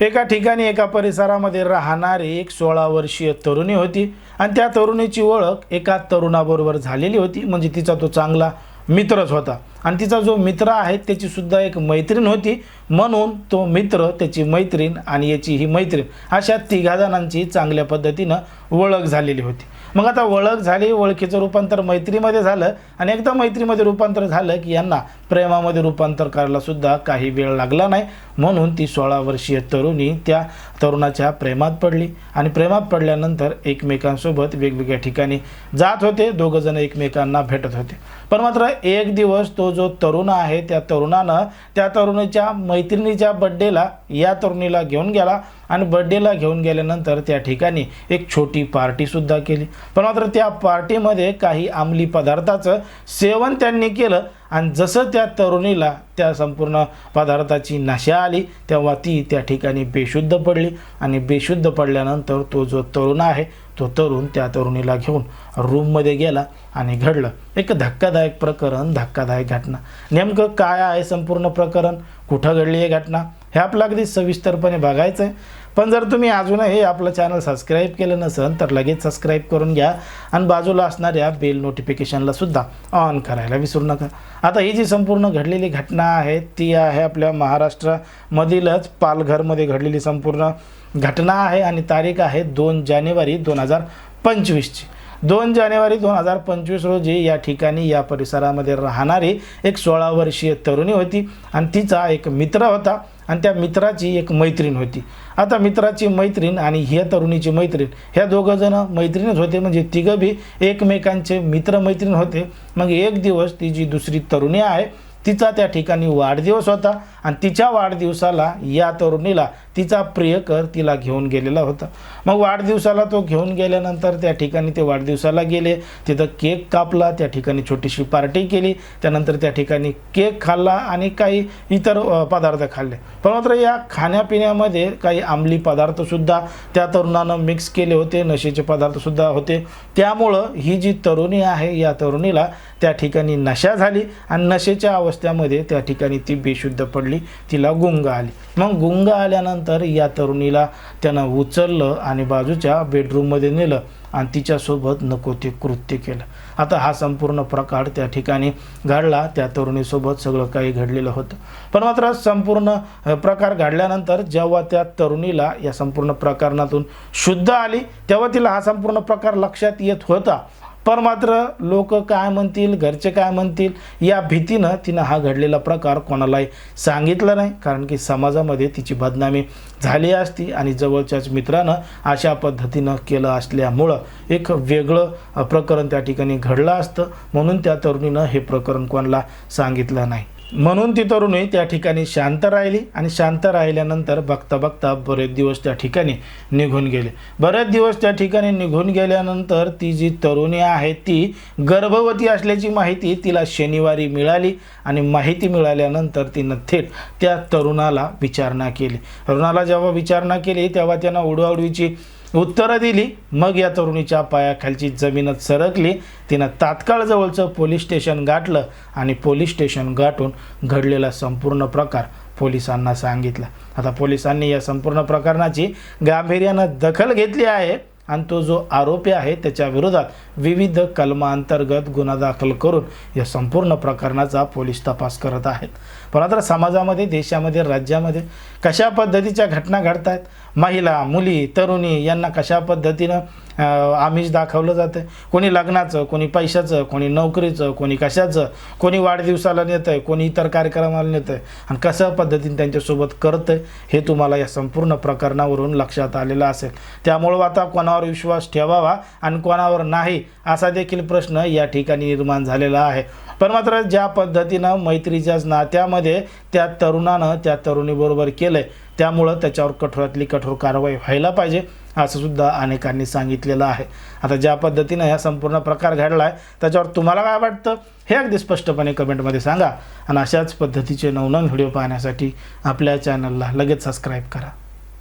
एका ठिकाणी एका परिसरामध्ये राहणारी एक सोळा वर्षीय तरुणी होती आणि त्या तरुणीची ओळख एका तरुणाबरोबर झालेली होती. म्हणजे तिचा तो चांगला मित्रच होता. आणि तिचा जो मित्र आहे त्याची सुद्धा एक मैत्रीण होती. म्हणून तो मित्र त्याची मैत्रीण आणि याची ही मैत्रीण अशा तिघा जणांची चांगल्या पद्धतीनं ओळख झालेली होती. मग आता ओळख झाली ओळखीचं रूपांतर मैत्रीमध्ये झालं आणि एकदा मैत्रीमध्ये रूपांतर झालं की यांना प्रेमामध्ये रूपांतर करायला सुद्धा काही वेळ लागला नाही. म्हणून ती सोळा वर्षीय तरुणी त्या तरुणाच्या प्रेमात पडली आणि प्रेमात पडल्यानंतर एकमेकांसोबत वेगवेगळ्या ठिकाणी जात होते. दोघंजण एकमेकांना भेटत होते. पण मात्र एक दिवस तो जो तरुण आहे त्या तरुणानं त्या तरुणीच्या मै मैत्रिणीच्या बड्डेला या तरुणीला घेऊन गेला. आणि बड्डेला घेऊन गेल्यानंतर त्या ठिकाणी एक छोटी पार्टीसुद्धा केली. पण मात्र त्या पार्टीमध्ये काही अंमली पदार्थाचं सेवन त्यांनी केलं आणि जसं त्या तरुणीला त्या संपूर्ण पदार्थाची नशा आली तेव्हा ती त्या ठिकाणी बेशुद्ध पडली. आणि बेशुद्ध पडल्यानंतर तो जो तरुण आहे तो तरुण त्या तरुणीला घेऊन रूममध्ये गेला आणि घडलं. एक धक्कादायक प्रकरण धक्कादायक घटना. नेमकं काय आहे संपूर्ण प्रकरण? कुठं घडली आहे घटना? हे आपलं अगदी सविस्तरपणे बघायचं आहे पण जर तुम्ही अजूनही आपलं चॅनल सबस्क्राईब केलं नसेल तर लगेच सबस्क्राईब करून घ्या आणि बाजूला असणाऱ्या बेल नोटिफिकेशनला सुद्धा ऑन करायला विसरू नका. आता ही जी संपूर्ण घडलेली घटना आहे ती आहे आपल्या महाराष्ट्रामधीलच पालघरमध्ये घडलेली संपूर्ण घटना आहे आणि तारीख आहे दोन जानेवारी दोन हजार पंचवीसची. दोन जानेवारी दोन हजार पंचवीस रोजी या ठिकाणी या परिसरामध्ये राहणारी एक सोळा वर्षीय तरुणी होती. आणि तिचा एक मित्र होता. आणि त्या मित्राची एक मैत्रीण होती. आता मित्राची मैत्रीण आणि ह्या तरुणीची मैत्रीण ह्या दोघं जण मैत्रीणच होते. म्हणजे तिघं बी एकमेकांचे मित्र मैत्रीण होते. मग एक दिवस ती जी दुसरी तरुणी आहे तिचा त्या ठिकाणी वाढदिवस होता. आणि तिच्या वाढदिवसाला या तरुणीला तिचा प्रियकर तिला घेऊन गेलेला होता. मग वाढदिवसाला तो घेऊन गेल्यानंतर त्या ठिकाणी ते वाढदिवसाला गेले. तिथं केक कापला त्या ठिकाणी छोटीशी पार्टी केली. त्यानंतर त्या ठिकाणी केक खाल्ला आणि काही इतर पदार्थ खाल्ले. पण मात्र या खाण्यापिण्यामध्ये काही आंबली पदार्थसुद्धा त्या तरुणानं मिक्स केले होते नशेचे पदार्थसुद्धा होते. त्यामुळं ही जी तरुणी आहे या तरुणीला त्या ठिकाणी नशा झाली आणि नशेच्या अवस्थेमध्ये त्या ठिकाणी ती बेशुद्ध पडली. तिला गुंग आली. मग गुंग आल्यानंतर या तरुणीला त्यानं उचललं आणि बाजूच्या बेडरूममध्ये नेलं आणि तिच्यासोबत नको ते कृत्य केलं. आता हा संपूर्ण प्रकार त्या ठिकाणी घडला. त्या तरुणीसोबत सगळं काही घडलेलं होतं. पण मात्र संपूर्ण प्रकार घडल्यानंतर जेव्हा त्या तरुणीला या संपूर्ण प्रकरणातून शुद्ध आली तेव्हा तिला हा संपूर्ण प्रकार लक्षात येत होता. पण मात्र लोक काय म्हणतील घरचे काय म्हणतील या भीतीनं तिनं हा घडलेला प्रकार कोणालाही सांगितला नाही. कारण की समाजामध्ये तिची बदनामी झाली असती आणि जवळच्याच मित्रानं अशा पद्धतीनं केलं असल्यामुळं एक वेगळं प्रकरण त्या ठिकाणी घडलं असतं. म्हणून त्या तरुणीनं हे प्रकरण कोणाला सांगितलं नाही. म्हणून ती तरुणी त्या ठिकाणी शांत राहिली आणि शांत राहिल्यानंतर बघता बघता बरेच दिवस त्या ठिकाणी निघून गेले. बरेच दिवस त्या ठिकाणी निघून गेल्यानंतर ती जी तरुणी आहे ती गर्भवती असल्याची माहिती तिला शनिवारी मिळाली आणि माहिती मिळाल्यानंतर तिनं थेट त्या तरुणाला विचारणा केली. तरुणाला जेव्हा विचारणा केली तेव्हा त्यांना उडवाउडवीची उत्तरं दिली. मग या तरुणीच्या पायाखालची जमीनच सरकली. तिनं तात्काळ जवळचं पोलीस स्टेशन गाठलं आणि पोलीस स्टेशन गाठून घडलेला संपूर्ण प्रकार पोलिसांना सांगितला. आता पोलिसांनी या संपूर्ण प्रकरणाची गांभीर्यानं दखल घेतली आहे. आणि तो जो आरोपी आहे त्याच्या विरोधात विविध कलमांतर्गत गुन्हा दाखल करून या संपूर्ण प्रकरणाचा पोलीस तपास करत आहेत. पण आता समाजामध्ये देशामध्ये राज्यामध्ये कशा पद्धतीच्या घटना घडत आहेत महिला मुली तरुणी यांना कशा पद्धतीनं आमिष दाखवलं जातं कोणी लग्नाचं कोणी पैशाचं कोणी नोकरीचं कोणी कशाचं कोणी वाढदिवसाला नेतं आहे कोणी इतर कार्यक्रमाला नेतं आहे आणि कशा पद्धतीने त्यांच्यासोबत करतं आहे हे तुम्हाला या संपूर्ण प्रकरणावरून लक्षात आलेलं असेल. त्यामुळं आता कोणावर विश्वास ठेवावा आणि कोणावर नाही असा देखील प्रश्न या ठिकाणी निर्माण झालेला आहे. पण मात्र ज्या पद्धतीनं मैत्रीच्याच नात्यामध्ये त्या तरुणानं त्या तरुणीबरोबर केलं आहे त्यामुळं त्याच्यावर कठोरातली कठोर कारवाई व्हायला पाहिजे. असं सुद्धा अनेकांनी सांगितलेलं आहे. आता ज्या पद्धतीनं हा संपूर्ण प्रकार घडला आहे त्याच्यावर तुम्हाला काय वाटतं? हे अगदी स्पष्टपणे कमेंटमध्ये सांगा. आणि अशाच पद्धतीचे नवनवीन व्हिडिओ पाहण्यासाठी आपल्या चॅनलला लगेच सबस्क्राईब करा.